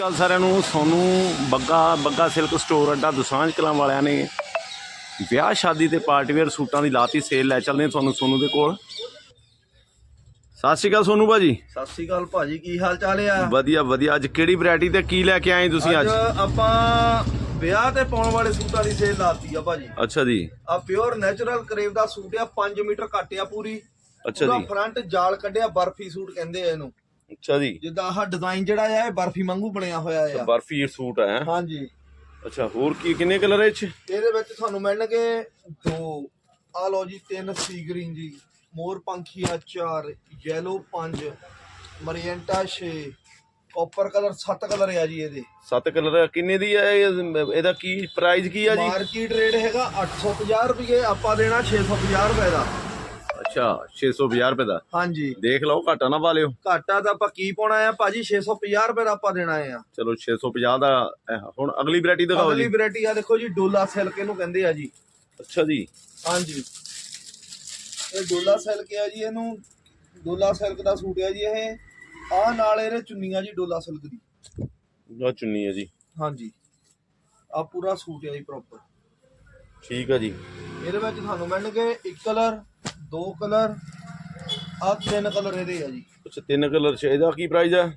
ਅਕਾਲ ਸਾਰਿਆਂ ਨੂੰ Sonu Bagga Bagga silk store Adda Dosanjh Kalan ਵਾਲਿਆਂ ਨੇ ਵਿਆਹ ਸ਼ਾਦੀ ਤੇ ਪਾਰਟੀ ਵੇਅਰ ਸੂਟਾਂ ਦੀ ਲਾਤੀ ਸੇਲ ਲੈ ਚੱਲਦੇ ਤੁਹਾਨੂੰ ਸੋਨੂੰ ਦੇ ਕੋਲ। ਸਤਿ ਸ਼੍ਰੀ ਅਕਾਲ ਸੋਨੂੰ ਭਾਜੀ। ਸਤਿ ਸ਼੍ਰੀ ਅਕਾਲ ਭਾਜੀ ਕੀ ਹਾਲ ਚਾਲ ਆ? ਵਧੀਆ ਵਧੀਆ। ਅੱਜ ਕਿਹੜੀ ਵੈਰਾਈਟੀ ਤੇ ਕੀ ਲੈ ਕੇ ਆਏ ਤੁਸੀਂ ਅੱਜ? ਆਪਾਂ ਵਿਆਹ ਤੇ ਪਾਉਣ ਵਾਲੇ ਸੂਟਾਂ ਦੀ ਸੇਲ ਲਾਤੀ ਆ ਭਾਜੀ। ਅੱਛਾ ਜੀ। ਆ ਪਿਓਰ ਨੈਚੁਰਲ ਕਰੇਵ ਦਾ ਸੂਟ ਆ 5 ਮੀਟਰ ਆ ਪੂਰੀ। ਅੱਛਾ ਜੀ। ਫਰੰਟ ਜਾਲ ਕੱਢਿਆ ਬਰਫੀ ਸੂਟ ਕਹਿੰਦੇ ਆ ਇਹਨੂੰ। ਅੱਛਾ ਜੀ। ਜਿੱਦਾਂ ਆਹ ਡਿਜ਼ਾਈਨ ਜਿਹੜਾ ਆ ਇਹ ਬਰਫੀ ਵਾਂਗੂ ਬਣਿਆ ਹੋਇਆ ਆ। ਬਰਫੀ ਸੂਟ ਹੈ? ਹਾਂਜੀ। ਅੱਛਾ ਹੋਰ ਕੀ ਕਿੰਨੇ ਕਲਰ ਇਹ ਚ? ਇਹਦੇ ਵਿੱਚ ਤੁਹਾਨੂੰ ਮਿਲਣਗੇ ਦੋ ਆ ਲਓ ਜੀ ਤਿੰਨ ਸੀ ਗ੍ਰੀਨ ਜੀ ਮੋਰ ਪੰਖੀਆ ਚਾਰ ਯੈਲੋ ਪੰਜ ਮਰੀਐਂਟਾ 6 ਕਾਪਰ ਕਲਰ 7 ਕਲਰ ਆ ਜੀ ਇਹਦੇ। ਸੱਤ ਕਲਰ ਕਿੰਨੇ ਦੀ ਇਹ- ਇਹਦਾ ਕੀ ਪ੍ਰਾਈਸ ਕੀ ਆ ਜੀ? ਮਾਰਕੀਟ ਰੇਟ ਹੈਗਾ 850 ਰੁਪਏ ਆਪਾਂ ਦੇਣਾ 650 ਰੁਪਏ ਦਾ। ਅੱਛਾ 650 ਰੁਪਏ ਦਾ। ਹਾਂਜੀ। ਦੇਖ ਲਓ ਘਾਟਾ ਨਾ ਪਾ ਲਿਓ। ਘਾਟਾ ਤਾਂ ਆਪਾਂ ਕੀ ਪਾਉਣਾ ਆ? ਭਾਜੀ 650 ਰੁਪਏ ਦਾ ਆਪਾਂ ਦੇਣਾ ਆ। ਚਲੋ 650 ਦਾ ਇਹ ਹੁਣ ਅਗਲੀ ਵੈਰਾਈਟੀ ਦਿਖਾਓ ਅਗਲੀ ਜੀ। ਵੈਰਾਈਟੀ ਆ ਦੇਖੋ ਜੀ ਡੋਲਾ ਸਿਲਕ ਇਹਨੂੰ ਕਹਿੰਦੇ ਆ ਜੀ। ਅੱਛਾ ਜੀ। ਹਾਂਜੀ। ਇਹ ਡੋਲਾ ਸਿਲਕ ਆ ਜੀ ਇਹਨੂੰ ਡੋਲਾ ਸਿਲਕ ਦਾ ਸੂਟ ਆ ਜੀ ਇਹ। ਆ ਨਾਲ ਇਹਦੇ ਚੁੰਨੀਆਂ ਜੀ ਡੋਲਾ ਸਿਲਕ ਦੀ। ਆ ਚੁੰਨੀ ਹੈ ਜੀ। ਹਾਂਜੀ। ਆ ਪੂਰਾ ਸੂਟ ਆ ਜੀ ਪ੍ਰੋਪਰ ਠੀਕ ਆ ਜੀ। ਇਹਦੇ ਵਿੱਚ ਤੁਹਾਨੂੰ ਮਿਲਣਗੇ ਇੱਕ ਕਲਰ ਦੋ ਕਲਰ ਆ ਤਿੰਨ ਕਲਰ ਇਹਦੇ ਆ ਜੀ। ਅੱਛਾ ਤਿੰਨ ਕਲਰ ਚ। ਇਹਦਾ ਕੀ ਪ੍ਰਾਈਸ ਆ?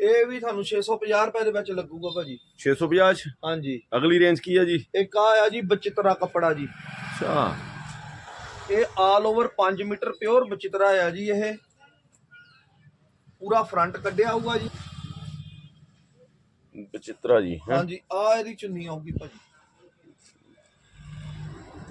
ਇਹ ਵੀ ਤੁਹਾਨੂੰ 650 ਰੁਪਏ ਦੇ ਵਿੱਚ ਲੱਗੂਗਾ ਭਾਜੀ। 650 ਚ? ਹਾਂਜੀ। ਅਗਲੀ ਰੇਂਜ ਕੀ ਆ ਜੀ? ਇੱਕ ਆ ਆ ਜੀ ਬਚਿਤਰਾ ਕੱਪੜਾ ਜੀ। ਅੱਛਾ। ਇਹ ਆਲ ਓਵਰ 5 ਮੀਟਰ ਪਿਓਰ ਬਚਿਤਰਾ ਆ ਜੀ ਇਹ। ਪੂਰਾ ਫਰੰਟ ਕੱਢਿਆ ਹੋਊਗਾ ਜੀ। ਬਚਿੱਤਰਾ ਜੀ ਹੈਂ। ਹਾਂਜੀ ਆ ਇਹਦੀ ਚੁੰਨੀ ਆਊਗੀ ਭਾਜੀ।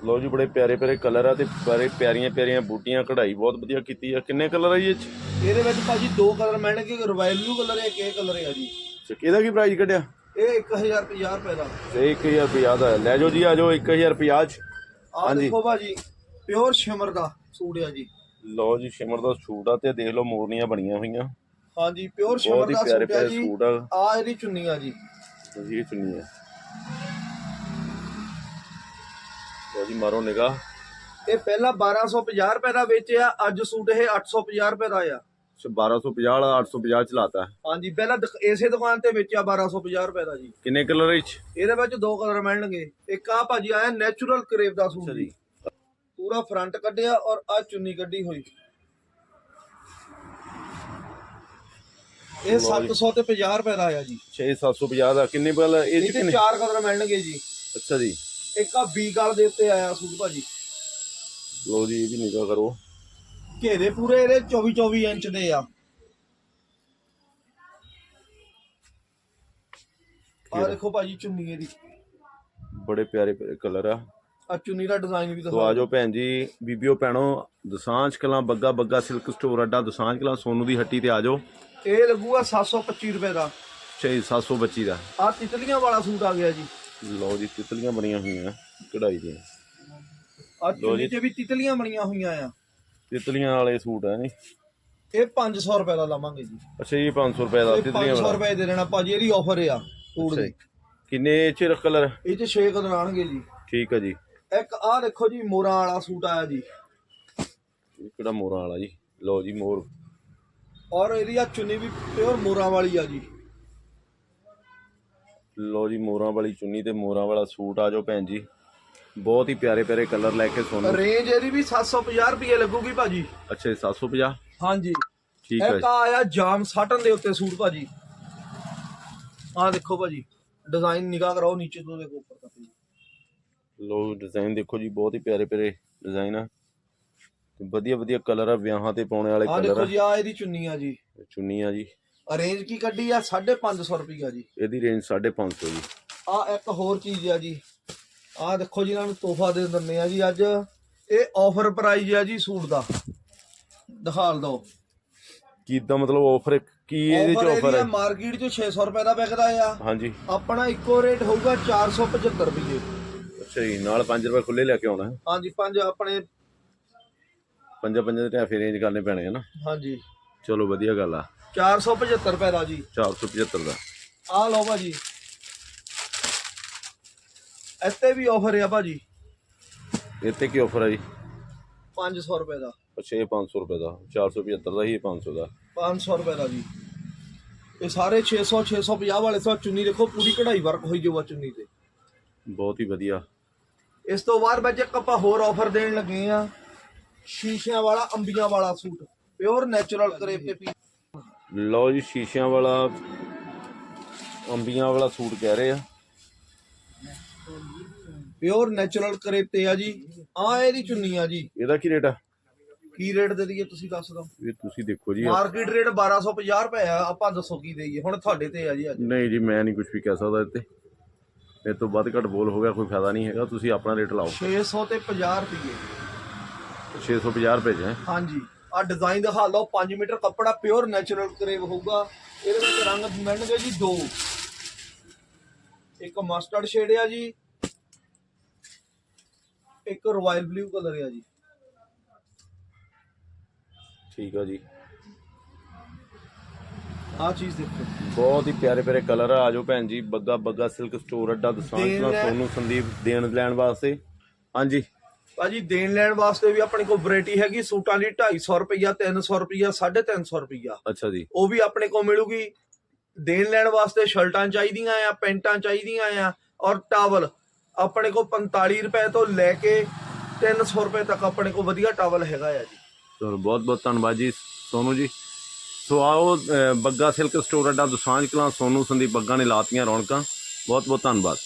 ਲਓ ਜੀ ਬੜੇ ਪਿਆਰੇ ਪਿਆਰੇ ਕਲਰ ਆ ਤੇ ਬੜੇ ਪਿਆਰੀਆਂ ਪਿਆਰੀਆਂ ਬੂਟੀਆਂ ਕਢਾਈ ਬਹੁਤ ਵਧੀਆ ਕੀਤੀ ਆ। ਕਿੰਨੇ ਕਲਰ ਆ ਜੀ ਇਹ ਚ? ਇਹਦੇ ਵਿੱਚ ਭਾਜੀ ਦੋ ਕਲਰ ਮਿਲਣਗੇ ਇੱਕ ਰਾਇਲ ਬਲੂ ਕਲਰ ਹੈ ਇੱਕ ਇਹ ਕਲਰ ਹੈ ਜੀ। ਅੱਛਾ, ਇਹਦਾ ਕੀ ਪ੍ਰਾਈਸ ਕੱਢਿਆ? ਇਹ 1050 ਰੁਪਏ ਦਾ। ਤੇ 1000 ਰੁਪਿਆ ਦਾ ਹੈ। ਲੈ ਜਾਓ ਜੀ ਆ ਜਾਓ 1000 ਰੁਪਿਆ ਚ। ਆ ਹਾਂਜੀ। ਦੇਖੋ ਭਾਜੀ ਪਿਓਰ ਸ਼ਿਮਰ ਦਾ ਸੂਟ ਆ ਜੀ। ਲਓ ਜੀ ਸ਼ਿਮਰ ਦਾ ਸੂਟ ਆ ਤੇ ਦੇਖ ਲਓ ਮੋਰਨੀਆਂ ਬਣੀਆਂ ਹੋਈਆਂ। ਹਾਂਜੀ ਪਿਓਰ ਸ਼ਿਮਰ ਹੀ ਦਾ ਪਿਆਰੇ ਸੂਟ ਆ ਪਿਆਰੇ ਜੀ। ਸੂਟ ਆ। ਆ ਇਹਦੀ ਚੁੰਨੀ ਆ ਜੀ। ਇਹ ਚੁੰਨੀ ਹੈ ਲਓ ਜੀ ਮਾਰੋ ਨਿਗਾਹ। ਇਹ ਪਹਿਲਾਂ 1250 ਰੁਪਏ ਦਾ ਵੇਚਿਆ ਅੱਜ ਸੂਟ ਇਹ 850 ਰੁਪਏ ਦਾ ਆ। 1250 ਵਾਲਾ 850 ਚ ਲਾਤਾ। ਹਾਂਜੀ ਪਹਿਲਾਂ ਦੁਕ- ਇਸੇ ਦੁਕਾਨ ਤੇ ਵੇਚਿਆ 1250 ਰੁਪਏ ਦਾ ਜੀ। ਕਿੰਨੇ ਕਲਰ ਇਹ ਚ? ਇਹਦੇ ਵਿੱਚ ਦੋ ਕਲਰ ਮਿਲਣਗੇ। ਇੱਕ ਆ ਭਾਜੀ ਆਇਆ ਨੈਚੁਰਲ ਕਰੇਵ ਦਾ ਸੂਟ ਜੀ। ਪੂਰਾ ਫਰੰਟ ਕੱਢਿਆ ਔਰ ਆ ਚੁੰਨੀ ਕੱਢੀ ਹੋਈ। ਇਹ 700 ਤੇ 50 ਰੁਪਏ ਦਾ ਆ ਜੀ। 6750 ਦਾ। ਕਿੰਨੇ ਵਾਲਾ ਇਹ ਚ ਇਹਦੇ ਕਿੰਨੇ? ਚਾਰ ਕਲਰ ਮਿਲਣਗੇ ਜੀ। ਅੱਛਾ ਜੀ। ਇੱਕ ਆ ਬੀ ਗਲ ਦੇ ਉੱਤੇ ਆਇਆ ਸੂਟ ਭਾਜੀ। ਲਓ ਜੀ ਇਹ ਵੀ ਨਿਗਾਹ ਕਰੋ। ਘੇਰੇ ਪੂਰੇ ਇਹਦੇ 24 24 ਇੰਚ ਦੇ ਆ। ਆ ਦੇਖੋ ਭਾਜੀ ਚੁੰਨੀ ਇਹਦੀ। ਬੜੇ ਪਿਆਰੇ ਕਲਰ ਆ। ਆ ਚੁੰਨੀ ਦਾ ਡਿਜ਼ਾਈਨ ਵੀ ਸੋ ਦਿਖਾ ਆਜੋ ਭੈਣ ਜੀ ਬੀਬੀਓ ਭੈਣੋ ਦਸਾਂਝ ਕਲਾਂ ਬੱਗਾ ਬੱਗਾ ਸਿਲਕ ਸਟੋਰ ਅੱਡਾ ਦਸਾਂਝ ਕਲਾਂ ਸੋਨੂ ਦੀ ਹੱਟੀ ਤੇ ਆਜੋ ਇਹ ਲੱਗੂਗਾ 725 ਰੁਪਏ ਦਾ। 6725 ਦਾ। ਆ ਤਿਤਲੀਆਂ ਵਾਲਾ ਸੂਟ ਆ ਗਿਆ ਜੀ। ਲਓ ਜੀ ਤਿਤਲੀਆਂ ਬਣੀਆਂ ਹੋਈਆਂ ਕਢਾਈ ਦੀਆਂ। ਆ ਚੁੰਨੀ 'ਚ ਵੀ ਤਿਤਲੀਆਂ ਬਣੀਆਂ ਹੋਈਆਂ ਆ। ਤਿਤਲੀਆਂ ਵਾਲੇ ਸੂਟ ਆ ਨੀ ਇਹ 500 ਰੁਪਏ ਦਾ ਲਾਵਾਂਗੇ ਜੀ। ਅੱਛਾ ਇਹ 500 ਰੁਪਏ ਦਾ ਇਹ ਤਿਤਲੀਆਂ 500 ਵਾਲਾ ਰੁਪਏ ਦੇ ਦੇਣਾ ਭਾਜੀ ਇਹਦੀ ਆਫਰ ਆ ਸੂਟ ਅੱਛਾ ਦੀ। ਜੀ। ਕਿੰਨੇ ਚ ਕਲਰ ਇਹ 'ਚ 6 ਕਲਰ ਆਣਗੇ ਜੀ। ਠੀਕ ਆ ਜੀ। ਇੱਕ ਆ ਦੇਖੋ ਜੀ ਮੋਰਾਂ ਵਾਲਾ ਸੂਟ ਆਇਆ ਜੀ। ਇਹ ਕਿਹੜਾ ਮੋਰਾਂ ਵਾਲਾ ਜੀ? ਲਓ ਜੀ ਮੋਰ। ਔਰ ਇਹਦੀ ਆ ਚੁੰਨੀ ਵੀ ਪਿਓਰ ਮੋਰਾਂ ਵਾਲੀ ਆ ਜੀ। ਲਓ ਜੀ ਮੋਰਾਂ ਵਾਲੀ ਚੁੰਨੀ ਤੇ ਮੋਰਾਂ ਵਾਲਾ ਸੂਟ ਆਜੋ ਭੈਣ ਜੀ। ਬਹੁਤ ਹੀ ਪਿਆਰੇ ਪਿਆਰੇ ਕਲਰ ਲੈ ਕੇ ਸੋਨੂ। ਰੇਂਜ ਇਹਦੀ ਵੀ 750 ਰੁਪਏ ਲੱਗੂਗੀ ਭਾਜੀ। ਅੱਛਾ ਜੀ 750 ਹਾਂਜੀ। ਠੀਕ ਹੈ ਇੱਕ ਆਇਆ ਜਾਮ ਸਾਟਨ ਦੇ ਉੱਤੇ ਸੂਟ ਭਾਜੀ। ਆ ਦੇਖੋ ਭਾਜੀ ਡਿਜ਼ਾਈਨ ਨਿਗਾਹ ਕਰਾਓ ਨੀਚੇ ਤੋਂ ਦੇਖੋ ਉੱਪਰ ਤੱਕ ਲੋ ਡਿਜ਼ਾਈਨ ਦੇਖੋ ਜੀ ਬਹੁਤ ਹੀ ਪਿਆਰੇ ਪਿਆਰੇ ਡਿਜ਼ਾਈਨ ਆ। ਤੇ ਵਧੀਆ ਵਧੀਆ ਕਲਰ ਆ ਵਿਆਹਾਂ ਤੇ ਪਾਉਣੇ ਵਾਲੇ ਆ ਕਲਰ ਦੇਖੋ ਆ ਜੀ ਆ ਇਹਦੀ ਚੁੰਨੀ ਆ ਜੀ। ਚੁੰਨੀ ਆ ਜੀ। ਰੇਂਜ ਕੀ ਕੱਢੀ ਆ? 550 ਰੁਪਏ ਜੀ। ਇਹਦੀ ਰੇਂਜ 550 ਜੀ। ਆ ਇੱਕ ਹੋਰ ਚੀਜ਼ ਆ ਜੀ। ਆ ਦੇਖੋ ਜੀ ਇਹਨਾਂ ਨੂੰ ਤੋਹਫਾ ਦੇ ਦਿੰਦੇ ਆ ਜੀ ਅੱਜ। ਇਹ ਆਫਰ ਪ੍ਰਾਈਸ ਆ ਜੀ ਸੂਟ ਦਾ। ਦਿਖਾ ਲਓ ਕਿਦਾਂ ਮਤਲਬ ਆਫਰ ਕੀ ਇਹਦੇ ਚ ਆਫਰ ਹੈ ਮਾਰਕੀਟ 'ਚ 600 ਰੁਪਏ ਦਾ ਵਿਕਦਾ ਆ। ਹਾਂਜੀ। ਆਪਣਾ ਇੱਕੋ ਰੇਟ ਹੋਊਗਾ 475 ਰੁਪਏ ਅੱਛਾ ਜੀ ਨਾਲ 5 ਰੁਪਏ ਖੁੱਲੇ ਲੈ ਕੇ ਆਉਣਾ। ਹਾਂਜੀ ਪੰਜ ਆਪਣੇ ਪੰਜਾਂ ਪੰਜਾਂ ਦੇ ਟੈਫੇ ਰੇਂਜ ਕਰਨੇ ਪੈਣੇ ਆ ਨਾ। ਹਾਂਜੀ। ਚਲੋ ਵਧੀਆ ਗੱਲ ਆ। 475 ਰੁਪਏ ਦਾ ਜੀ। 475 ਦਾ। ਆ ਲਓ ਭਾਜੀ। ਇੱਥੇ ਵੀ ਆਫਰ ਆ ਭਾਜੀ। ਇੱਥੇ ਕੀ ਆਫਰ ਹੈ ਜੀ? 500 ਰੁਪਏ ਦਾ। ਅੱਛਾ ਇਹ 500 ਰੁਪਏ ਦਾ। 475 ਦਾ ਹੀ ਇਹ 500 ਦਾ। 500 ਰੁਪਏ ਦਾ ਜੀ। ਇਹ ਸਾਰੇ 600 650 ਵਾਲੇ ਸੋ ਚੁੰਨੀ ਦੇਖੋ ਪੂਰੀ ਕਢਾਈ ਵਰਕ ਹੋਈ ਜੋ ਆ ਚੁੰਨੀ ਤੇ। ਬਹੁਤ ਹੀ ਵਧੀਆ। ਇਸ ਤੋਂ ਬਾਅਦ ਵਿੱਚ ਇੱਕ ਆਪਾਂ ਹੋਰ ਆਫਰ ਦੇਣ ਲੱਗੇ ਆ। ਸ਼ੀਸ਼ਿਆਂ ਵਾਲਾ ਅੰਬੀਆਂ ਵਾਲਾ ਸੂਟ। ਪਿਓਰ ਨੈਚੁਰਲ ਕਰੇਪ ਤੇ ਪੀ ਲਓ ਜੀ ਸ਼ੀਸ਼ਿਆਂ ਵਾਲਾ ਅੰਬੀਆਂ ਵਾਲਾ ਸੂਟ ਕਹਿ ਰਹੇ ਆ। ਪਿਓਰ ਨੈਚੁਰਲ ਕਰੇਪ ਤੇ ਆ ਜੀ। ਆ ਇਹਦੀ ਚੁੰਨੀ ਆ ਜੀ। ਇਹਦਾ ਕੀ ਰੇਟ ਆ? ਕੀ ਰੇਟ ਦੇ ਦਈਏ ਤੁਸੀਂ ਦੱਸ ਦਿਓ? ਇਹ ਤੁਸੀਂ ਦੇਖੋ ਜੀ। ਮਾਰਕੀਟ ਰੇਟ 1250 ਰੁਪਏ ਆ। ਆਪਾਂ ਦੱਸੋ ਕੀ ਦੇਈਏ? ਹੁਣ ਤੁਹਾਡੇ ਤੇ ਆ ਜੀ ਅੱਜ। ਨਹੀਂ ਜੀ ਮੈਂ ਨਹੀਂ ਕੁਝ ਵੀ ਕਹਿ ਸਕਦਾ ਇੱਥੇ। ਇਹ ਤੋਂ ਵੱਧ ਘੱਟ ਬੋਲ ਹੋ ਗਿਆ ਕੋਈ ਫਾਇਦਾ ਨਹੀਂ ਹੈਗਾ। ਤੁਸੀਂ ਆਪਣਾ ਰੇਟ ਲਾਓ। 600 ਤੇ 50 ਰੁਪਏ। 650 ਰੁਪਏ ਹੈ। ਹਾਂਜੀ। ਆ ਡਿਜ਼ਾਈਨ ਦਿਖਾ ਲਓ 5 ਮੀਟਰ ਕੱਪੜਾ ਪਿਓਰ ਨੈਚੁਰਲ ਕਰੇਵ ਹੋਊਗਾ। ਇਹਦੇ ਵਿੱਚ ਰੰਗ ਮਿਲਣਗੇ ਜੀ ਦੋ। ਇੱਕ ਮਸਟਰਡ ਸ਼ੇਡ ਆ ਜੀ ਇੱਕ ਰਾਇਲ ਬਲੂ ਕਲਰ ਆ ਜੀ। ਠੀਕ ਆ ਜੀ। ਆ ਚੀਜ਼ ਦੇਖੋ। ਬਹੁਤ ਹੀ ਪਿਆਰੇ ਪਿਆਰੇ ਕਲਰ ਆ। ਆਜੋ ਭੈਣ ਜੀ ਬੱਗਾ ਬੱਗਾ ਸਿਲਕ ਸਟੋਰ ਅੱਡਾ ਦਸਾਂਜ ਦੇਣ ਦਾ ਲੈ- ਸੋਨੂੰ ਸੰਦੀਪ ਦੇਣ ਲੈਣ ਵਾਸਤੇ। ਹਾਂਜੀ। ਭਾਜੀ ਦੇਣ ਲੈਣ ਵਾਸਤੇ ਵੀ ਆਪਣੇ ਕੋਲ ਵੈਰਾਈਟੀ ਹੈਗੀ ਸੂਟਾਂ ਦੀ 250 ਰੁਪਈਆ 300 ਰੁਪਈਆ 350 ਰੁਪਈਆ। ਅੱਛਾ ਜੀ। ਉਹ ਵੀ ਆਪਣੇ ਕੋਲ ਮਿਲੂਗੀ। ਦੇਣ ਲੈਣ ਵਾਸਤੇ ਸ਼ਰਟਾਂ ਚਾਹੀਦੀਆਂ ਆ ਪੈਂਟਾਂ ਚਾਹੀਦੀਆਂ ਆ ਔਰ ਟਾਵਲ। ਆਪਣੇ ਕੋਲ 45 ਰੁਪਏ ਤੋਂ ਲੈ ਕੇ 300 ਰੁਪਏ ਤੱਕ ਆਪਣੇ ਕੋਲ ਵਧੀਆ ਟਾਵਲ ਹੈਗਾ ਆ ਜੀ। ਚਲੋ ਬਹੁਤ ਬਹੁਤ ਧੰਨਵਾਦ ਜੀ ਸੋਨੂ ਜੀ। ਸੋ ਆਓ ਬੱਗਾ ਸਿਲਕ ਸਟੋਰ ਅੱਡਾ ਦਸਾਂਜ ਕਲਾਂ ਸੋਨੂ ਸੰਦੀਪ ਬੱਗਾ ਨੇ ਲਾਤੀਆਂ ਰੌਣਕਾਂ। ਬਹੁਤ ਬਹੁਤ ਧੰਨਵਾਦ।